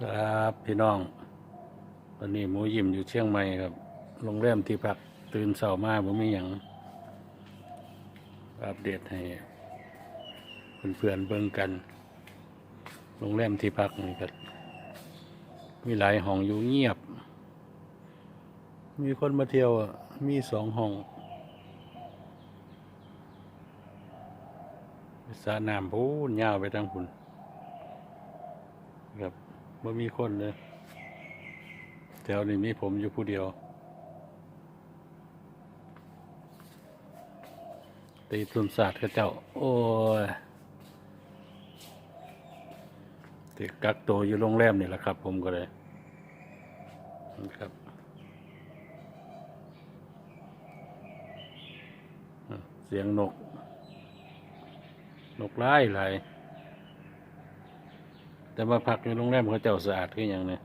ครับพี่น้อง ตอนนี้หมูยิ้มอยู่เชียงใหม่ครับโรงแรมที่พักตื่นเช้ามาบ่มีหยังอัปเดตให้เพื่อนๆเบิ่งกันโรงแรมที่พักนี่ก็มีหลายห้องอยู่เงียบ มีคนมาเที่ยวมีสองห้องสระน้ำพูนยาวไปทางพุ่นครับ ไม่มีคนเลยแถวนี้มีผมอยู่ผู้เดียว ตีตุนศาสตร์ข้าเจ้า โอ้ยติกักตัวอยู่โรงแรมนี่แหละครับ ผมก็เลยนะครับเสียงนก นกไล่ไหลาย แต่มาพักอยู่โรงแรมเขาเจ้าสะอาดขึ้นอย่างเนี้ย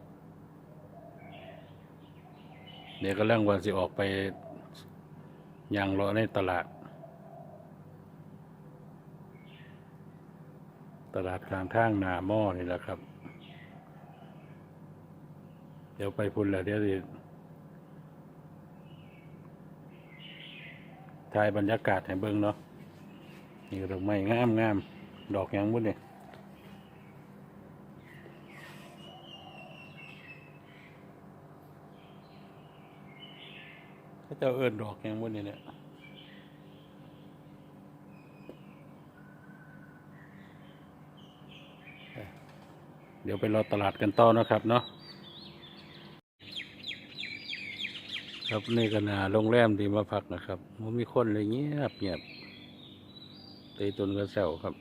เดี๋ยวก็เรื่องว่าสิออกไปยางรอในตลาด ตลาดกลางทางนาหม้อนี่แหละครับ เดี๋ยวไปพุ่นแล้วเดี๋ยวสิถ่ายบรรยากาศให้เบิ่งเนาะนี่ดอกไม้งามงามๆดอกยังบุ่นเนี่ย เขาเจ้าเอิ้นดอกหยังบุ่นเนี่ยเดี๋ยวไปรอตลาดกันต่อนะครับเนาะครับนี่ก็นาโรงแรมที่มาพักนะครับมันมีคนเลยเงียบเงียบตีตุนกระเซวครับ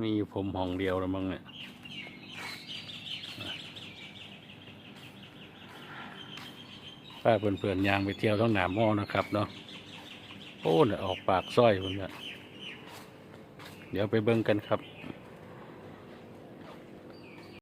มีอยู่ผมห้องเดียวแล้วมั้งเนี่ย ป้าเพื่อนๆยางไปเที่ยวท้องหนามหม้อนะครับเนาะโอ้เนี่ยออกปากสร้อยคนเนี่ยเดี๋ยวไปเบิ่งกันครับ